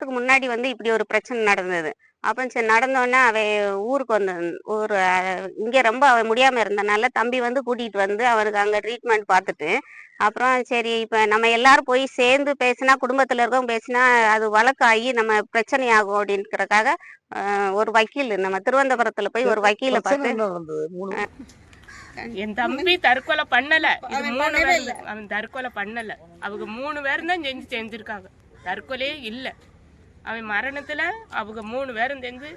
மாசத்துக்கு முன்னாடி வந்து இப்படி ஒரு பிரச்சனை நடந்தது. அப்ப சரி நடந்தோடனே அவ ஊருக்கு வந்து ஊர் இங்க ரொம்ப அவ முடியாம இருந்தனால தம்பி வந்து கூட்டிட்டு வந்து அவனுக்கு அங்க ட்ரீட்மெண்ட் பார்த்துட்டு அப்புறம் சரி இப்ப நம்ம எல்லாரும் போய் சேர்ந்து பேசினா குடும்பத்துல இருக்கவங்க பேசினா அது வழக்காகி நம்ம பிரச்சனை ஆகும் அப்படின்றதுக்காக அஹ், ஒரு வக்கீல் நம்ம திருவனந்தபுரத்துல போய் ஒரு வக்கீல பார்த்து என் தம்பி தற்கொலை பண்ணல. இது மூணு பேர் அவன் தற்கொலை பண்ணல. அவங்க மூணு பேரும் தான் செஞ்சு செஞ்சிருக்காங்க தற்கொலையே இல்ல. அவன் மரணத்துல அவங்க மூணு பேரும் செஞ்சு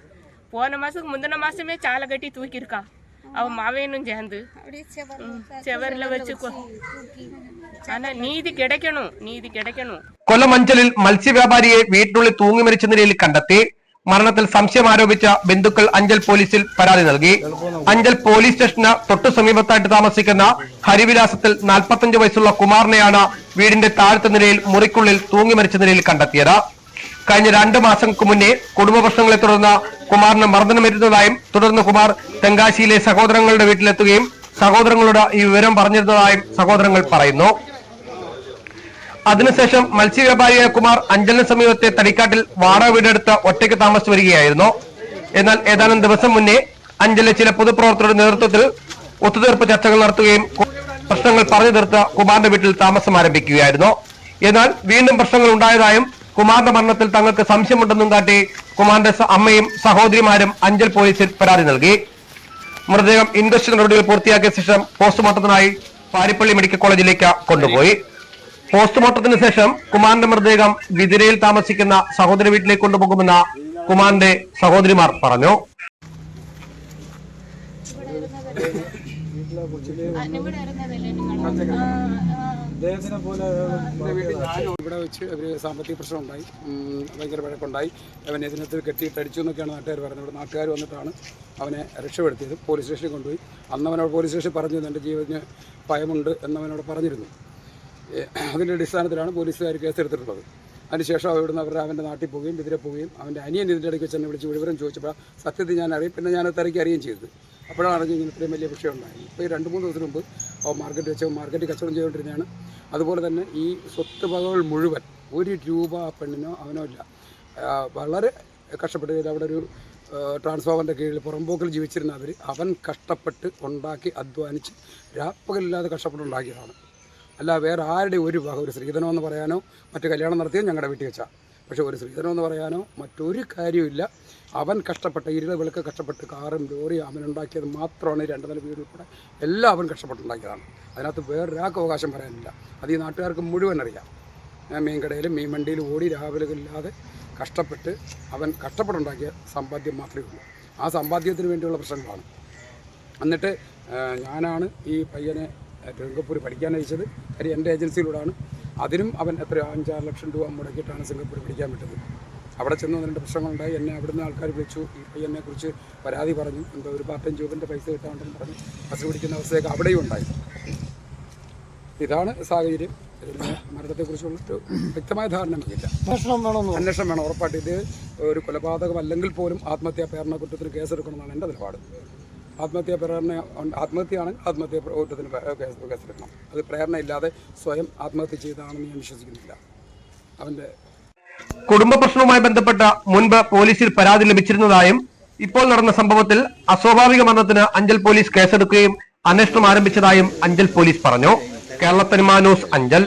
போன மாசத்துக்கு முந்தின மாசமே சாலை கட்டி தூக்கியிருக்கான் அவன் மாவேனும் சேர்ந்து ம், செவர்ல வச்சு கொ- ஆனா നീതി கிடைக்கணும் നീതി கிடைக்கணும் കൊല്ലം അഞ്ചലിൽ മത്സ്യവ്യാപാരിയെ വീട്ടിനുള്ളിൽ തൂങ്ങി മരിച്ച നിലയിൽ കണ്ടെത്തി മരണത്തിൽ സംശയം ആരോപിച്ച ബന്ധുക്കൾ അഞ്ചൽ പോലീസിൽ പരാതി നൽകി അഞ്ചൽ പോലീസ് സ്റ്റേഷന് തൊട്ടു സമീപത്തായിട്ട് താമസിക്കുന്ന ഹരിവിലാസത്തിൽ നാൽപ്പത്തഞ്ച് വയസ്സുള്ള കുമാറിനെയാണ് വീടിന്റെ താഴത്തെ നിലയിൽ മുറിക്കുള്ളിൽ തൂങ്ങി മരിച്ച നിലയിൽ കണ്ടെത്തിയത് കഴിഞ്ഞ രണ്ട് മാസങ്ങൾക്ക് മുന്നേ കുടുംബ പ്രശ്നങ്ങളെ തുടർന്ന് കുമാറിന് മർദ്ദനമേറ്റുന്നതായും തുടർന്ന് കുമാർ തെങ്കാശിയിലെ സഹോദരങ്ങളുടെ വീട്ടിലെത്തുകയും സഹോദരങ്ങളോട് ഈ വിവരം പറഞ്ഞിരുന്നതായും സഹോദരങ്ങൾ പറയുന്നു. അതിനുശേഷം മത്സ്യവ്യാപാരിയായ കുമാർ അഞ്ചലിന് സമീപത്തെ തടിക്കാട്ടിൽ വാടക വീടെടുത്ത് ഒറ്റയ്ക്ക് താമസിച്ചു വരികയായിരുന്നു. എന്നാൽ ഏതാനും ദിവസം മുന്നേ അഞ്ചലിലെ ചില പൊതുപ്രവർത്തകരുടെ നേതൃത്വത്തിൽ ഒത്തുതീർപ്പ് ചർച്ചകൾ നടത്തുകയും പ്രശ്നങ്ങൾ പറഞ്ഞു തീർത്ത് കുമാറിന്റെ വീട്ടിൽ താമസം ആരംഭിക്കുകയായിരുന്നു. എന്നാൽ വീണ്ടും പ്രശ്നങ്ങൾ ഉണ്ടായതായും കുമാറിന്റെ മരണത്തിൽ തങ്ങൾക്ക് സംശയമുണ്ടെന്നും കാട്ടി കുമാറിന്റെ അമ്മയും സഹോദരിമാരും അഞ്ചൽ പോലീസിൽ പരാതി നൽകി. മൃതദേഹം ഇൻവെസ്റ്റ് നടപടികൾ പൂർത്തിയാക്കിയ ശേഷം പോസ്റ്റ്മോർട്ടത്തിനായി പാരിപ്പള്ളി മെഡിക്കൽ കോളേജിലേക്ക് കൊണ്ടുപോയി. പോസ്റ്റ്മോർട്ടത്തിന് ശേഷം കുമാറിന്റെ മൃതദേഹം വിതിരയിൽ താമസിക്കുന്ന സഹോദരി വീട്ടിലേക്ക് കൊണ്ടുപോകുമെന്ന കുമാറിന്റെ സഹോദരിമാർ പറഞ്ഞു. അദ്ദേഹത്തിനെ പോലെ ഇവിടെ വെച്ച് അവർ സാമ്പത്തിക പ്രശ്നം ഉണ്ടായി ഉം, ഭയങ്കര വഴക്കുണ്ടായി. അവനെ ഇതിനകത്ത് കെട്ടിയിട്ട് അടിച്ചു എന്നൊക്കെയാണ് നാട്ടുകാർ പറഞ്ഞത്. ഇവിടെ നാട്ടുകാർ വന്നിട്ടാണ് അവനെ രക്ഷപ്പെടുത്തിയത്. പോലീസ് സ്റ്റേഷനിൽ കൊണ്ടുപോയി. അന്ന് അവനോട് പോലീസ് സ്റ്റേഷനിൽ പറഞ്ഞു എന്റെ ജീവന് ഭയമുണ്ട് എന്നവനോട് പറഞ്ഞിരുന്നു. അതിന്റെ അടിസ്ഥാനത്തിലാണ് പോലീസുകാർ കേസെടുത്തിട്ടുള്ളത്. അതിനുശേഷം അവിടുന്ന് അവരുടെ അവന്റെ നാട്ടിൽ പോവുകയും എതിരെ പോവുകയും അവന്റെ അനിയൻ ഇതിന്റെ ഇടയ്ക്ക് വെച്ച് എന്നെ വിളിച്ച് വിവരം ചോദിച്ചപ്പോൾ സത്യത്തിൽ ഞാൻ അറിയും. പിന്നെ ഞാൻ തിരക്കി അറിയുകയും ചെയ്തത് അപ്പോഴാണ് അറിഞ്ഞു ഇങ്ങനെ ഇത്രയും വലിയ വിഷയം ഉണ്ടായി. ഇപ്പോൾ ഈ രണ്ട് മൂന്ന് ദിവസത്തിന് മുമ്പ് മാർക്കറ്റ് വെച്ച് മാർക്കറ്റ് കച്ചവടം ചെയ്തുകൊണ്ടിരുന്നതാണ്. അതുപോലെ തന്നെ ഈ സ്വത്ത് വകകൾ മുഴുവൻ ഒരു രൂപ പെണ്ണിനോ അവനോ ഇല്ല. വളരെ കഷ്ടപ്പെട്ട് അവിടെ ഒരു ട്രാൻസ്ഫോമറിന്റെ കീഴിൽ പുറമ്പോക്കിൽ ജീവിച്ചിരുന്ന അവർ അവൻ കഷ്ടപ്പെട്ട് ഉണ്ടാക്കി അധ്വാനിച്ച് രാപ്പകലില്ലാതെ കഷ്ടപ്പെട്ടുണ്ടാക്കിയതാണ്. അല്ല വേറെ ആരുടെ ഒരു വക ഒരു സ്ത്രീധനമെന്ന് പറയാനോ മറ്റു കല്യാണം നടത്തിയോ ഞങ്ങളുടെ വീട്ടിൽ വെച്ചാൽ പക്ഷേ ഒരു സ്ത്രീധനമെന്ന് പറയാനോ മറ്റൊരു കാര്യമില്ല അവൻ കഷ്ടപ്പെട്ട ഇരുള വിളക്ക് കഷ്ടപ്പെട്ട് കാറും ലോറിയും അവൻ ഉണ്ടാക്കിയത് മാത്രമാണ് രണ്ടു നില വീട് ഉൾപ്പെടെ എല്ലാം അവൻ കഷ്ടപ്പെട്ടുണ്ടാക്കിയതാണ്. അതിനകത്ത് വേറൊരാൾക്ക് അവകാശം പറയാനില്ല. അത് ഈ നാട്ടുകാർക്ക് മുഴുവൻ അറിയാം. ഞാൻ മീൻകടയിലും മീൻ വണ്ടിയിലും ഓടി രാവിലെയില്ലാതെ കഷ്ടപ്പെട്ട് അവൻ കഷ്ടപ്പെട്ടുണ്ടാക്കിയ സമ്പാദ്യം മാത്രമേ ഉള്ളൂ. ആ സമ്പാദ്യത്തിന് വേണ്ടിയുള്ള പ്രശ്നങ്ങളാണ്. എന്നിട്ട് ഞാനാണ് ഈ പയ്യനെ സിംഗപ്പൂർ പഠിക്കാൻ അയച്ചത്. കാര്യം എന്റെ ഏജൻസിയിലൂടെയാണ്. അതിനും അവൻ എത്ര അഞ്ചാറ് ലക്ഷം രൂപ മുടക്കിയിട്ടാണ് സിംഗപ്പൂർ പിടിക്കാൻ വിട്ടത്. അവിടെ ചെന്ന് രണ്ട് പ്രശ്നങ്ങളുണ്ടായി. എന്നെ അവിടുന്ന് ആൾക്കാർ വിളിച്ചു. ഈ പയ്യനെ കുറിച്ച് പരാതി പറഞ്ഞു. എന്തോ ഒരു പാർട്ട് ടൈം ജോബിന്റെ പൈസ കിട്ടാണ്ടെന്ന് പറഞ്ഞ്. ബസ് പിടിക്കുന്ന അവസ്ഥയൊക്കെ അവിടെയും ഉണ്ടായി. ഇതാണ് സാഹചര്യം. മരണത്തെക്കുറിച്ചുള്ള ഒരു വ്യക്തമായ ധാരണ നമുക്കില്ല. അന്വേഷണം വേണമെന്ന് അന്വേഷണം വേണം. ഉറപ്പായിട്ട് ഇത് ഒരു കൊലപാതകം അല്ലെങ്കിൽ പോലും ആത്മഹത്യാ പ്രേരണ കുറ്റത്തിന് കേസെടുക്കണമെന്നാണ് എന്റെ നിലപാട്. ആത്മഹത്യാ പ്രേരണ ആത്മഹത്യയാണ് ആത്മഹത്യാ കുറ്റത്തിന് കേസെടുക്കണം. അത് പ്രേരണ ഇല്ലാതെ സ്വയം ആത്മഹത്യ ചെയ്തതാണെന്ന് ഞാൻ വിശ്വസിക്കുന്നില്ല. അവന്റെ കുടുംബ പ്രശ്നവുമായി ബന്ധപ്പെട്ട മുൻപ് പോലീസിൽ പരാതി ലഭിച്ചിരുന്നതായും ഇപ്പോൾ നടന്ന സംഭവത്തിൽ അസ്വാഭാവിക മരണത്തിന് അഞ്ചൽ പോലീസ് കേസെടുക്കുകയും അന്വേഷണം ആരംഭിച്ചതായും അഞ്ചൽ പോലീസ് പറഞ്ഞു. കേരള തനിമ ന്യൂസ് അഞ്ചൽ.